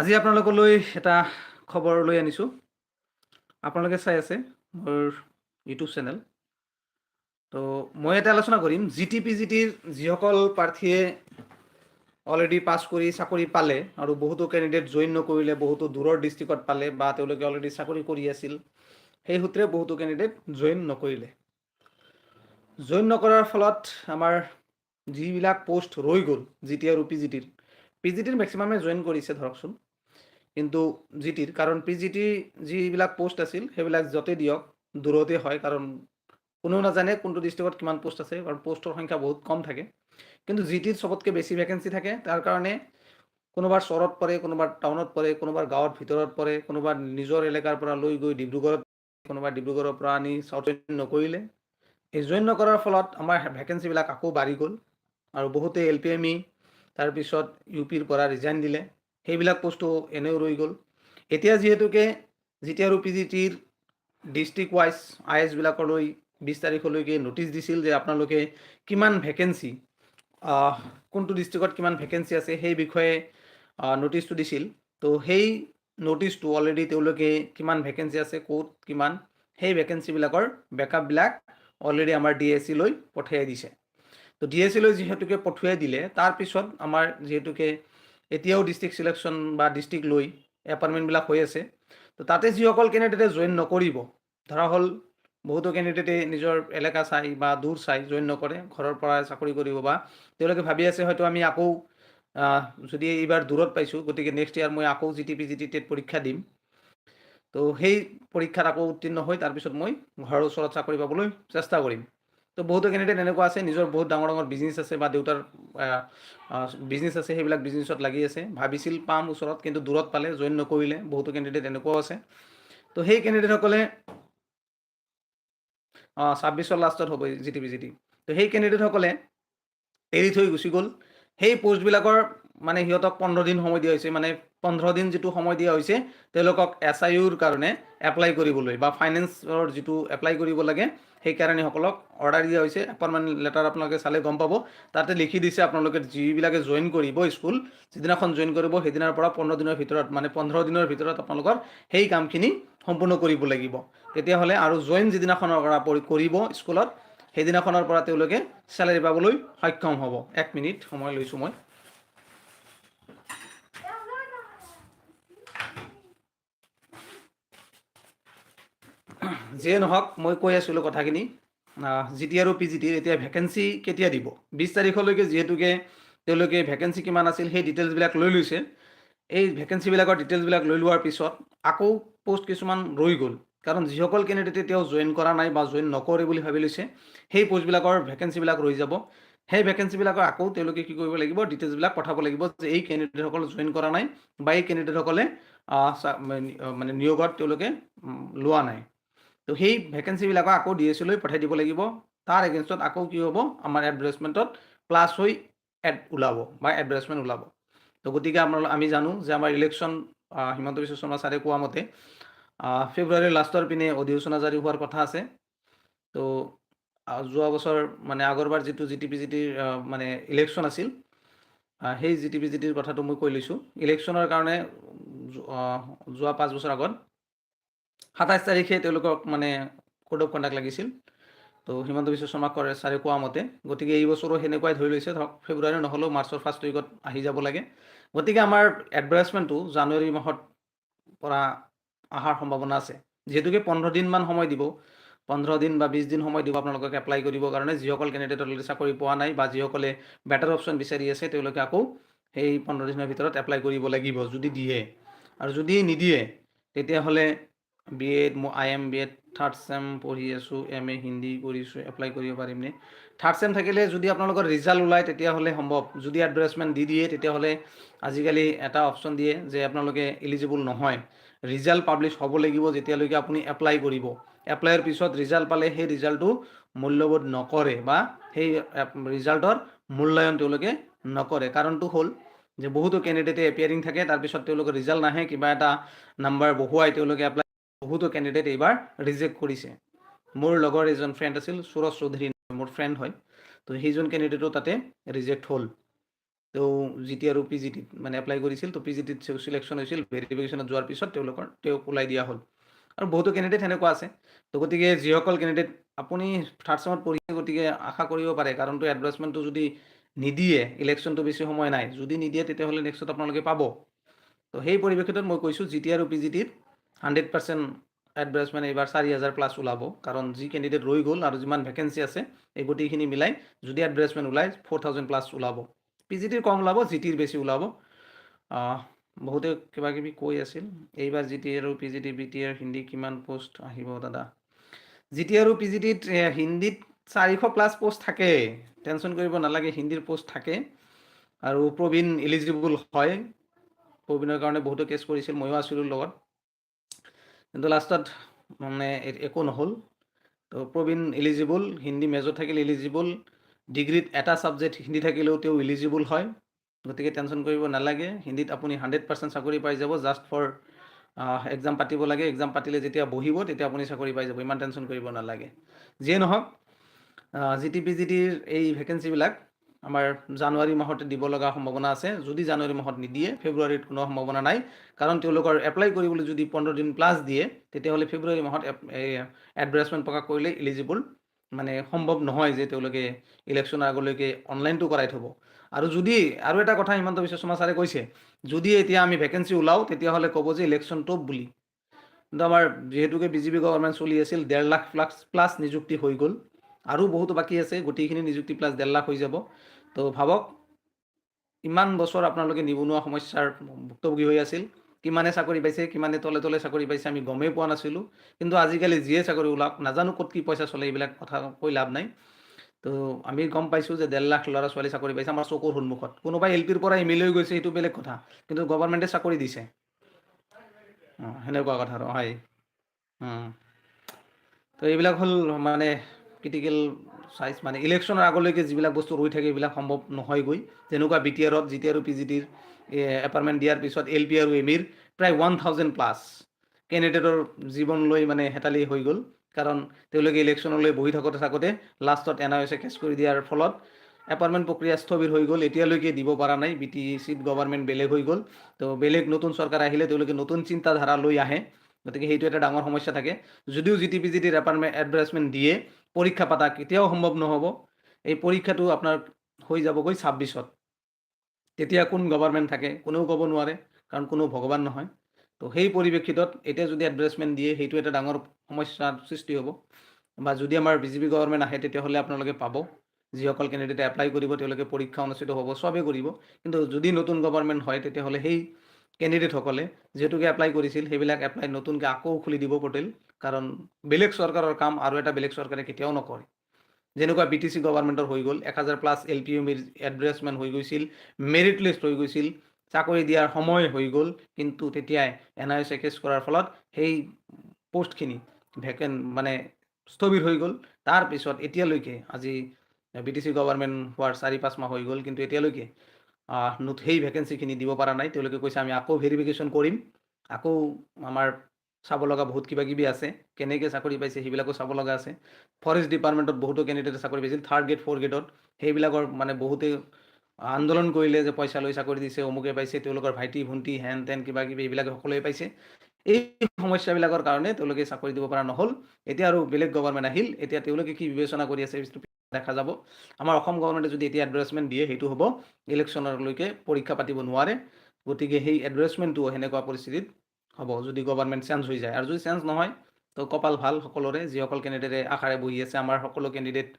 আজি আপোনালোকলৈ এটা খবৰ লৈ আনিছোঁ। আপোনালোকে চাই আছে মোৰ ইউটিউব চেনেল। তো মই এটা আলোচনা কৰিম। জি টি পি জি টিৰ যিসকল প্ৰাৰ্থীয়ে অলৰেডি পাছ কৰি চাকৰি পালে আৰু বহুতো কেণ্ডিডেট জইন নকৰিলে, বহুতো দূৰৰ ডিষ্ট্ৰিক্টত পালে বা তেওঁলোকে অলৰেডি চাকৰি কৰি আছিল, সেই সূত্ৰে বহুতো কেণ্ডিডেট জইন নকৰিলে। জইন নকৰাৰ ফলত আমাৰ যিবিলাক পোষ্ট ৰৈ গ'ল জি টি আৰু পি জি টিৰ পি জি টিৰ মেক্সিমামে জইন কৰিছে, ধৰকচোন। কিন্তু জি টিৰ কাৰণ পি জি টি যিবিলাক পোষ্ট আছিল, সেইবিলাক য'তে দিয়ক, দূৰতে হয়, কাৰণ কোনেও নাজানে কোনটো ডিষ্ট্ৰিক্টত কিমান পোষ্ট আছে, কাৰণ পোষ্টৰ সংখ্যা বহুত কম থাকে। কিন্তু জি টিত চবতকৈ বেছি ভেকেঞ্চি থাকে, তাৰ কাৰণে কোনোবাৰ চহৰত পৰে, কোনোবাৰ টাউনত পৰে, কোনোবাৰ গাঁৱৰ ভিতৰত পৰে, কোনোবাৰ নিজৰ এলেকাৰ পৰা লৈ গৈ ডিব্ৰুগড়ত কোনোবা ডিব্ৰুগড়ৰ পৰা আনি চাউথ জইন নকৰিলে। এই জইন নকৰাৰ ফলত আমাৰ ভেকেঞ্চিবিলাক আকৌ বাঢ়ি গ'ল, আৰু বহুতে এল পি এম ই তাৰপিছত ইউ পিৰ পৰা ৰিজাইন দিলে। সেইবিলাক পোষ্টো এনেও ৰৈ গ'ল। এতিয়া যিহেতুকে টি আৰু পি জি টিৰ ডিষ্ট্ৰিক্ট ৱাইজ আই এছবিলাকলৈ বিছ তাৰিখলৈকে ন'টিচ দিছিল যে আপোনালোকে কিমান ভেকেঞ্চি কোনটো ডিষ্ট্ৰিক্টত কিমান ভেকেঞ্চি আছে সেই বিষয়ে ন'টিচটো দিছিল। তো সেই ন'টিচটো অলৰেডি তেওঁলোকে কিমান ভেকেঞ্চি আছে, ক'ত কিমান, সেই ভেকেঞ্চিবিলাকৰ বেকআপবিলাক অলৰেডি আমাৰ ডি এছ চিলৈ পঠিয়াই দিছে। তো ডি এছ চিলৈ যিহেতুকে পঠিয়াই দিলে, তাৰপিছত আমাৰ যিহেতুকে এতিয়াও ডিষ্ট্ৰিক্ট চিলেকশ্যন বা ডিষ্ট্ৰিক্ট লৈ এপইণ্টমেণ্টবিলাক হৈ আছে। তো তাতে যিসকল কেণ্ডিডেটে জইন নকৰিব, ধৰা হ'ল বহুতো কেণ্ডিডেটে নিজৰ এলেকা চাই বা দূৰ চাই জইন নকৰে, ঘৰৰ পৰা চাকৰি কৰিব বা তেওঁলোকে ভাবি আছে হয়তো আমি আকৌ যদি এইবাৰ দূৰত পাইছোঁ, গতিকে নেক্সট ইয়াৰ মই আকৌ জি T P G T TET পৰীক্ষা দিম। তো সেই পৰীক্ষাত আকৌ উত্তীৰ্ণ হৈ তাৰপিছত মই ঘৰৰ ওচৰত চাকৰি পাবলৈ চেষ্টা কৰিম। তো বহুতো কেণ্ডিডেট এনেকুৱা আছে, নিজৰ বহুত ডাঙৰ ডাঙৰ বিজনেছ আছে বা দেউতাৰ বিজনেছ আছে, সেইবিলাক বিজনেছত লাগি আছে। ভাবিছিল পাম ওচৰত, কিন্তু দূৰত পালে জইন নকৰিলে, বহুতো কেণ্ডিডেট এনেকুৱাও আছে। তো সেই কেণ্ডিডেটসকলে ছাব্বিছৰ লাষ্টত হ'ব জি টি পি জি টি তো সেই কেণ্ডিডেটসকলে এৰি থৈ গুচি গ'ল। সেই পষ্টবিলাকৰ মানে সিহঁতক পোন্ধৰ দিন সময় দিয়া হৈছে মানে পোন্ধৰ দিন যিটো সময় দিয়া হৈছে, তেওঁলোকক এছ আই ইউৰ কাৰণে এপ্লাই কৰিবলৈ বা ফাইনেন্সৰ যিটো এপ্লাই কৰিব লাগে, সেইকাৰণে সকলক অৰ্ডাৰ দিয়া হৈছে। এপইণ্টমেণ্ট লেটাৰ আপোনালোকে চালে গম পাব। তাতে লিখি দিছে আপোনালোকে যিবিলাকে জইন কৰিব স্কুল যিদিনাখন জইন কৰিব সেইদিনাৰ পৰা পোন্ধৰ দিনৰ ভিতৰত মানে পোন্ধৰ দিনৰ ভিতৰত আপোনালোকৰ সেই কামখিনি সম্পূৰ্ণ কৰিব লাগিব। তেতিয়াহ'লে আৰু জইন যিদিনাখনৰ পৰা কৰিব স্কুলত সেইদিনাখনৰ পৰা তেওঁলোকে চেলাৰী পাবলৈ সক্ষম হ'ব। এক মিনিট সময় লৈছোঁ মই। যিয়ে নহওক, মই কৈ আছিলোঁ কথাখিনি। জি টি আৰু পি জি টিৰ এতিয়া ভেকেঞ্চি কেতিয়া দিব? বিছ তাৰিখলৈকে যিহেতুকে তেওঁলোকে ভেকেঞ্চি কিমান আছিল, সেই ডিটেইলছবিলাক লৈ লৈছে। এই ভেকেঞ্চিবিলাকৰ ডিটেইলছবিলাক লৈ লোৱাৰ পিছত আকৌ পোষ্ট কিছুমান ৰৈ গ'ল। কাৰণ যিসকল কেণ্ডিডেটে তেওঁ জইন কৰা নাই বা জইন নকৰে বুলি ভাবি লৈছে, সেই পোষ্টবিলাকৰ ভেকেঞ্চিবিলাক ৰৈ যাব। সেই ভেকেঞ্চিবিলাকৰ আকৌ তেওঁলোকে কি কৰিব লাগিব ডিটেইলছবিলাক পঠাব লাগিব যে এই কেণ্ডিডেটসকল জইন কৰা নাই বা এই কেণ্ডিডেটসকলে মানে নিয়োগত তেওঁলোকে লোৱা নাই। তো সেই ভেকেঞ্চিবিলাকক আকৌ ডি এছ লৈ পঠাই দিব লাগিব। তাৰ এগেইনষ্টত আকৌ কি হ'ব? আমাৰ এডভাৰ্টাইজমেণ্টত প্লাছ হৈ এড ওলাব বা এডভাৰ্টাইজমেণ্ট ওলাব। তো গতিকে আপোনালোক আমি জানো যে আমাৰ ইলেকশ্যন হিমন্ত বিশ্ব শৰ্মা ছাৰে কোৱা মতে ফেব্ৰুৱাৰীৰ লাষ্টৰ পিনে অধিসূচনা জাৰি হোৱাৰ কথা আছে। তো যোৱা বছৰ মানে আগৰবাৰ যিটো জি টি পি জি টিৰ মানে ইলেকশ্যন আছিল সেই জি টি পি জি টিৰ কথাটো মই কৈ লৈছোঁ। ইলেকশ্যনৰ কাৰণে যোৱা পাঁচ বছৰ আগত সাতাইছ তাৰিখে তেওঁলোকক মানে কোড অফ কণ্ডাক্ট লাগিছিল। তো হিমন্ত বিশ্ব শৰ্মা কৰে ছাৰে কোৱা মতে, গতিকে এই বছৰো সেনেকুৱাই ধৰি লৈছে। ধৰক, ফেব্ৰুৱাৰী নহ'লেও মাৰ্চৰ ফাৰ্ষ্ট উইকত আহি যাব লাগে। গতিকে আমাৰ এডভাৰ্টাইজমেণ্টটো জানুৱাৰী মাহত পৰা অহাৰ সম্ভাৱনা আছে। যিহেতুকে পোন্ধৰ দিনমান সময় দিব। পোন্ধৰ দিন বা বিছ দিন সময় দিব আপোনালোকক এপ্লাই কৰিবৰ কাৰণে। যিসকল কেণ্ডিডেট অলৰেডি চাকৰি পোৱা নাই বা যিসকলে বেটাৰ অপশ্যন বিচাৰি আছে, তেওঁলোকে আকৌ সেই পোন্ধৰ দিনৰ ভিতৰত এপ্লাই কৰিব লাগিব। যদি দিয়ে। আৰু যদি নিদিয়ে, তেতিয়াহ'লে B Ed I M B Ed third sem পঢ়ি আছোঁ এম এ হিন্দী কৰিছোঁ এপ্লাই কৰিব পাৰিমনে থাৰ্ড চেম থাকিলে যদি আপোনালোকৰ ৰিজাল্ট ওলায়, তেতিয়াহ'লে সম্ভৱ। যদি এডভাৰ্টাইজমেণ্ট দি দিয়ে, তেতিয়াহ'লে আজিকালি এটা অপশ্যন দিয়ে যে আপোনালোকে এলিজিবল নহয়। ৰিজাল্ট পাব্লিছ হ'ব লাগিব যেতিয়ালৈকে আপুনি এপ্লাই কৰিব। এপ্লাইৰ পিছত ৰিজাল্ট পালে সেই ৰিজাল্টটো মূল্যবোধ নকৰে বা সেই ৰিজাল্টৰ মূল্যায়ন তেওঁলোকে নকৰে। কাৰণটো হ'ল যে বহুতো কেণ্ডিডেটে এপিয়াৰিং থাকে, তাৰপিছত তেওঁলোকৰ ৰিজাল্ট নাহে, কিবা এটা নাম্বাৰ বহুৱাই তেওঁলোকে এপ্লাই বহুতো কেণ্ডিডেট এইবাৰ ৰিজেক্ট কৰিছে। মোৰ লগৰ এজন ফ্ৰেণ্ড আছিল, সুৰজ চৌধুৰী মোৰ ফ্ৰেণ্ড হয়। তো সেইজন কেণ্ডিডেটো তাতে ৰিজেক্ট হ'ল। তেওঁ টি আৰু পি জি টিত মানে এপ্লাই কৰিছিল, তো পি জি টিত চিলেকশ্যন হৈছিল ভেৰিফিকেশ্যনত যোৱাৰ পিছত তেওঁলোকৰ, তেওঁক ওলাই দিয়া হ'ল। আৰু বহুতো কেণ্ডিডেট সেনেকুৱা আছে। তো গতিকে যিসকল কেণ্ডিডেট আপুনি থাৰ্ড চেমত পঢ়িছে, গতিকে আশা কৰিব পাৰে, কাৰণটো এডভাৰ্টাইজমেণ্টটো যদি নিদিয়ে ইলেকশ্যনটো বেছি সময় নাই, যদি নিদিয়ে, তেতিয়াহ'লে নেক্সটত আপোনালোকে পাব। তো সেই পৰিপ্ৰেক্ষিতত মই কৈছোঁ টি আৰু পি জি টিত হাণ্ড্ৰেড পাৰ্চেণ্ট এডভাৰ্টাইজমেণ্ট এইবাৰ চাৰি হাজাৰ প্লাছ ওলাব। কাৰণ যি কেণ্ডিডেট ৰৈ গ'ল আৰু যিমান ভেকেঞ্চি আছে, এই গোটেইখিনি মিলাই যদি এডভাৰ্টাইজমেণ্ট ওলায় ফ'ৰ থাউজেণ্ড প্লাছ ওলাব। পি জি টিৰ কম ওলাব জি টিৰ বেছি ওলাব। বহুতে কিবা কিবি কৈ আছিল, এইবাৰ জি টি আৰু পি জি টি বি টি আৰু হিন্দী কিমান পোষ্ট আহিব দাদা? জি টি আৰু পি জি টিত হিন্দীত চাৰিশ প্লাছ পোষ্ট থাকে। টেনশ্যন কৰিব নালাগে, হিন্দীৰ পোষ্ট থাকে। আৰু প্ৰবীণ ইলিজিবল হয়। প্ৰবীণৰ কাৰণে বহুতো কেছ কৰিছিল, ময়ো আছিলোঁ লগত। কিন্তু লাষ্টত মানে একো নহ'ল তো প্ৰবীণ ইলিজিবল হিন্দী মেজৰ থাকিলে ইলিজিবল ডিগ্ৰীত এটা ছাবজেক্ট হিন্দী থাকিলেও তেওঁ ইলিজিবল হয়। গতিকে টেনশ্যন কৰিব নালাগে। হিন্দীত আপুনি হাণ্ড্ৰেড পাৰ্চেণ্ট চাকৰি পাই যাব জাষ্ট ফৰ এক্সাম পাতিব লাগে। এক্সাম পাতিলে যেতিয়া বহিব, তেতিয়া আপুনি চাকৰি পাই যাব। ইমান টেনশ্যন কৰিব নালাগে। যিয়ে নহওক জি টি পি জি টিৰ এই ভেকেঞ্চিবিলাক আমাৰ জানুৱাৰী মাহতে দিব লগা সম্ভাৱনা আছে। যদি জানুৱাৰী মাহত নিদিয়ে, ফেব্ৰুৱাৰীত কোনো সম্ভাৱনা নাই। কাৰণ তেওঁলোকৰ এপ্লাই কৰিবলৈ যদি পোন্ধৰ দিন প্লাছ দিয়ে, তেতিয়াহ'লে ফেব্ৰুৱাৰী মাহত এডভাৰ্টাইজমেণ্ট প্ৰকাশ কৰিলে ইলিজিবল মানে সম্ভৱ নহয় যে তেওঁলোকে ইলেকশ্যনৰ আগলৈকে অনলাইনটো কৰাই থ'ব। আৰু যদি, আৰু এটা কথা হিমন্ত বিশ্ব শৰ্মা ছাৰে কৈছে, যদি এতিয়া আমি ভেকেঞ্চি ওলাওঁ, তেতিয়াহ'লে ক'ব যে ইলেকশ্যন টপ বুলি। কিন্তু আমাৰ, যিহেতুকে বিজেপি গভৰ্ণমেণ্ট চলি আছিল ডেৰ লাখ প্লাছ প্লাছ নিযুক্তি হৈ গ'ল। আৰু বহুতো বাকী আছে, গোটেইখিনি নিযুক্তি প্লাছ ডেৰ লাখ হৈ যাব। তো ভাবক, ইমান বছৰ আপোনালোকে নিবনুৱা সমস্যাৰ ভুক্তভোগী হৈ আছিল। কিমানে চাকৰি পাইছে, কিমানে তলে তলে চাকৰি পাইছে আমি গমেই পোৱা নাছিলোঁ। কিন্তু আজিকালি যিয়ে চাকৰি ওলাওক, নাজানো ক'ত কি পইচা চলে, এইবিলাক কথা কৈ লাভ নাই। তো আমি গম পাইছোঁ যে ডেৰ লাখ ল'ৰা ছোৱালী চাকৰি পাইছে আমাৰ চকুৰ সন্মুখত। কোনোবাই এল পিৰ পৰা এম লৈ গৈছে, সেইটো বেলেগ কথা। কিন্তু গভৰ্ণমেণ্টে চাকৰি দিছে। অঁ, সেনেকুৱা কথা আৰু, হয়। তো এইবিলাক হ'ল মানে ক্ৰিটিকেল চাইজ মানে ইলেকশ্যনৰ আগলৈকে যিবিলাক বস্তু ৰৈ থাকে, এইবিলাক সম্ভৱ নহয়গৈ। যেনেকুৱা বি টি আৰত জি টি আৰু পি জি টিৰ এপাৰ্টমেণ্ট দিয়াৰ পিছত এল পি আৰু এম ইৰ প্ৰায় ওৱান থাউজেণ্ড প্লাছ কেণ্ডিডেটৰ জীৱনলৈ মানে হেতালি হৈ গ'ল। কাৰণ তেওঁলোকে ইলেকশ্যনলৈ বহি থাকোঁতে থাকোঁতে লাষ্টত এন আই এছে কেছ কৰি দিয়াৰ ফলত এপাৰ্টমেণ্ট প্ৰক্ৰিয়া স্থবিৰ হৈ গ'ল। এতিয়ালৈকে দিব পৰা নাই। বি টি চিত গভৰ্ণমেণ্ট বেলেগ হৈ গ'ল। তো বেলেগ নতুন চৰকাৰ আহিলে তেওঁলোকে নতুন চিন্তাধাৰা লৈ আহে। গতিকে সেইটো এটা ডাঙৰ সমস্যা থাকে। যদিও জি টি পি জি টিৰ এপাৰ্টমেণ্ট এডভাৰ্টাইজমেণ্ট দিয়ে পৰীক্ষা পাতা কেতিয়াও সম্ভৱ নহ'ব। এই পৰীক্ষাটো আপোনাৰ হৈ যাবগৈ ছাব্বিছত তেতিয়া কোন গভৰ্ণমেণ্ট থাকে, কোনেও ক'ব নোৱাৰে, কাৰণ কোনো ভগৱান নহয়। তো সেই পৰিপ্ৰেক্ষিতত এতিয়া যদি এডভাৰ্টাইজমেণ্ট দিয়ে, সেইটো এটা ডাঙৰ সমস্যাৰ সৃষ্টি হ'ব। বা যদি আমাৰ বিজেপি গভৰ্ণমেণ্ট আহে, তেতিয়াহ'লে আপোনালোকে পাব। যিসকল কেণ্ডিডেটে এপ্লাই কৰিব, তেওঁলোকে পৰীক্ষা অনুষ্ঠিত হ'ব, চবেই কৰিব। কিন্তু যদি নতুন গভৰ্ণমেণ্ট হয়, তেতিয়াহ'লে সেই কেণ্ডিডেটসকলে যিহেতুকে এপ্লাই কৰিছিল, সেইবিলাক এপ্লাই নতুনকৈ আকৌ খুলি দিব পৰ্টেল কাৰণ বেলেগ চৰকাৰৰ কাম আৰু এটা বেলেগ চৰকাৰে কেতিয়াও নকৰে। যেনেকুৱা বি টি চি গভৰ্ণমেণ্টৰ হৈ গ'ল, এক হাজাৰ প্লাছ এল পি ইউ মিৰ এডভাৰ্টাইজমেণ্ট হৈ গৈছিল মেৰিট লিষ্ট হৈ গৈছিল, চাকৰি দিয়াৰ সময় হৈ গ'ল, কিন্তু তেতিয়াই এন আই এছে কেছ কৰাৰ ফলত সেই পষ্টখিনি ভেকেন মানে স্থবিৰ হৈ গ'ল। তাৰপিছত এতিয়ালৈকে আজি বি টি চি গভৰ্ণমেণ্ট হোৱাৰ চাৰি, পাঁচ মাহ হৈ গ'ল, কিন্তু এতিয়ালৈকে সেই ভেকেঞ্চিখিনি দিব পৰা নাই। তেওঁলোকে কৈছে, আমি আকৌ ভেৰিফিকেশ্যন কৰিম। আকৌ আমাৰ চাব লগা বহুত কিবা কিবি আছে। কেনেকৈ চাকৰি পাইছে সেইবিলাকো চাব লগা আছে। ফৰেষ্ট ডিপাৰ্টমেণ্টত বহুতো কেণ্ডিডেটে চাকৰি পাইছিল থাৰ্ড গ্ৰেড ফ'ৰ্থ গ্ৰেডত সেইবিলাকৰ মানে বহুতে আন্দোলন কৰিলে যে পইচা লৈ চাকৰি দিছে, অমুকে পাইছে, তেওঁলোকৰ ভাইটি, ভণ্টি, হেন তেন কিবা কিবি এইবিলাক সকলোৱে পাইছে। এই সমস্যাবিলাকৰ কাৰণে তেওঁলোকে চাকৰি দিব পৰা নহ'ল। এতিয়া আৰু বেলেগ গভৰ্ণমেণ্ট আহিল, এতিয়া তেওঁলোকে কি বিবেচনা কৰি আছে দেখা যাব। আমাৰ অসম গভৰ্ণমেণ্টে যদি এতিয়া এডভাৰ্টাইজমেণ্ট দিয়ে, সেইটো হ'ব। ইলেকশ্যনলৈকে পৰীক্ষা পাতিব নোৱাৰে। গতিকে সেই এডভাৰ্টাইজমেণ্টটো সেনেকুৱা পৰিস্থিতিত হ'ব, যদি গভৰ্ণমেণ্ট চেঞ্জ হৈ যায়। আৰু যদি চেঞ্জ নহয়, তো কপাল ভালো সকলোৰে, যিসকল কেণ্ডিডেটে আশাৰে বহি আছে, আমাৰ সকলো কেণ্ডিডেট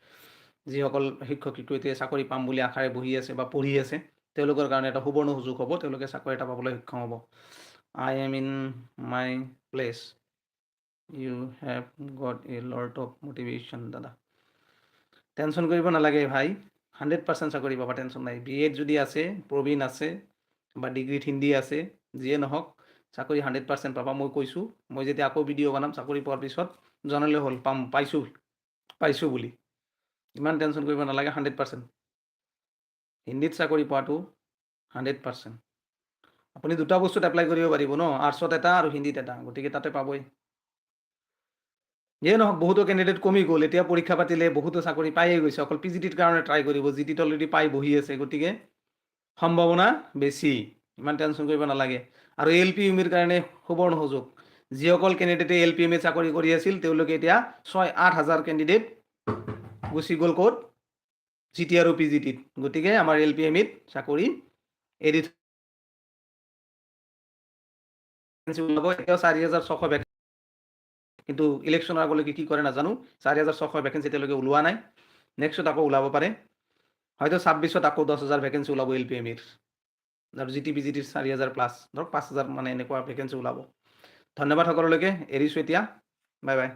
যিসকল শিক্ষক শিক্ষয়িত্ৰীয়ে চাকৰি পাম বুলি আশাৰে বহি আছে বা পঢ়ি আছে, তেওঁলোকৰ কাৰণে এটা সুবৰ্ণ সুযোগ হ'ব, তেওঁলোকে চাকৰি এটা পাবলৈ সক্ষম হ'ব। I am in my place you have got a lot of motivation দাদা। টেনশ্যন কৰিব নালাগে ভাই। হাণ্ড্ৰেড পাৰ্চেণ্ট চাকৰি পাবা টেনশ্যন নাই। বি এড যদি আছে, প্ৰবীণ আছে বা ডিগ্ৰীত হিন্দী আছে, যিয়ে নহওক চাকৰি হাণ্ড্ৰেড পাৰ্চেণ্ট পাবা, মই কৈছোঁ। মই যেতিয়া আকৌ ভিডিঅ' বনাম, চাকৰি পোৱাৰ পিছত জনালে হ'ল, পাম, পাইছোঁ পাইছোঁ বুলি। ইমান টেনশ্যন কৰিব নালাগে, হাণ্ড্ৰেড পাৰ্চেণ্ট। হিন্দীত চাকৰি পোৱাটো হাণ্ড্ৰেড পাৰ্চেণ্ট। আপুনি দুটা বস্তুত এপ্লাই কৰিব পাৰিব ন, আৰ্টছত এটা আৰু হিন্দীত এটা, গতিকে তাতে পাবই। যিয়ে নহওক, বহুতো কেণ্ডিডেট কমি গ'ল, এতিয়া পৰীক্ষা পাতিলে বহুতো চাকৰি পায়ে গৈছে। অকল পি জি টিৰ কাৰণে ট্ৰাই কৰিব জি টিত অলৰেডি পাই বহি আছে, গতিকে সম্ভাৱনা বেছি। ইমান টেনশ্যন কৰিব নালাগে। আৰু এল পি ইউমিৰ কাৰণে সুবৰ্ণ সুযোগ। যিসকল কেণ্ডিডেটে এল পি এম ইত চাকৰি কৰি আছিল, তেওঁলোকে এতিয়া ছয়, আঠ হাজাৰ কেণ্ডিডেট গুচি গ'ল ক'ত? জি টি আৰু পি জি টিত গতিকে আমাৰ এল পি এম ইত চাকৰি এৰি ওলাব এতিয়াও চাৰি হাজাৰ ছশ ভেকেঞ্চি কিন্তু ইলেকশ্যনৰ আগলৈকে কি কৰে নাজানো। চাৰি হাজাৰ ছশ ভেকেঞ্চি এতিয়ালৈকে ওলোৱা নাই। নেক্সটত আকৌ ওলাব পাৰে। হয়তো ছাব্বিছত আকৌ দহ হাজাৰ ভেকেঞ্চি ওলাব এল পি এম ইৰ আৰু জি টি পি জি টিৰ চাৰি হাজাৰ প্লাছ ধৰক পাঁচ হাজাৰ মানে এনেকুৱা ভেকেঞ্চি ওলাব। ধন্যবাদ সকলোলৈকে এৰিছোঁ এতিয়া। Bye bye.